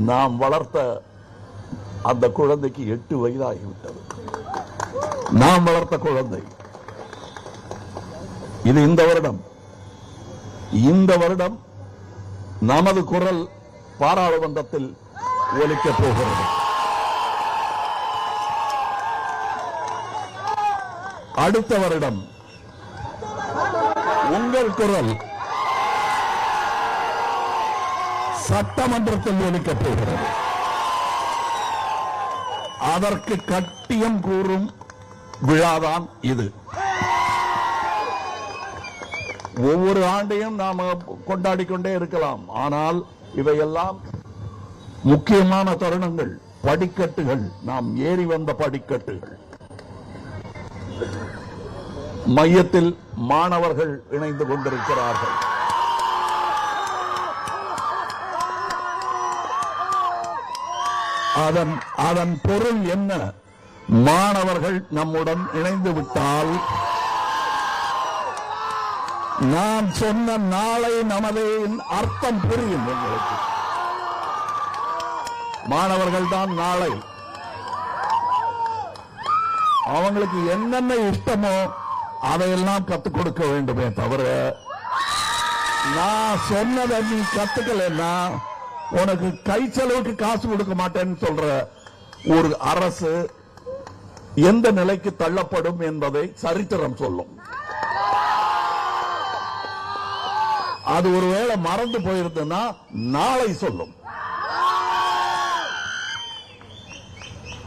நாம் வளர்த்த அந்த குழந்தைக்கு எட்டு வயதாகிவிட்டது. நாம் வளர்த்த குழந்தை. இது இந்த வருடம். இந்த வருடம் நமது குரல் பாராளுமன்றத்தில் ஒலிக்கப் போகிறது. அடுத்த வருடம் உங்கள் குரல் சட்டமன்றத்தில் ஒலிக்கப் போகிறது அதற்கு கட்டியம் கூறும் விழாதான் இது. ஒவ்வொரு ஆண்டையும் நாம் கொண்டாடி கொண்டே இருக்கலாம். ஆனால் இவையெல்லாம் முக்கியமான தருணங்கள் படிக்கட்டுகள். நாம் ஏறி வந்த படிக்கட்டுகள். மையத்தில் மாணவர்கள் இணைந்து கொண்டிருக்கிறார்கள். அதன் அதன் பொருள் என்ன? மாணவர்கள் நம்முடன் இணைந்து விட்டால் நான் சொன்ன நாளை நமது அர்த்தம் புரியும் எங்களுக்கு. மாணவர்கள் தான் நாளை. அவங்களுக்கு என்னென்ன இஷ்டமோ அதையெல்லாம் கத்துக் கொடுக்க வேண்டுமே தவிர நான் சொன்னதை நீ கத்துக்கலைன்னா உனக்கு கை செலவுக்கு காசு கொடுக்க மாட்டேன்னு சொல்ற ஒரு அரசு எந்த நிலைக்கு தள்ளப்படும் என்பதை சரித்திரம் சொல்லும். அது ஒருவேளை மறந்து போயிருந்ததுன்னா நாளை சொல்லும்.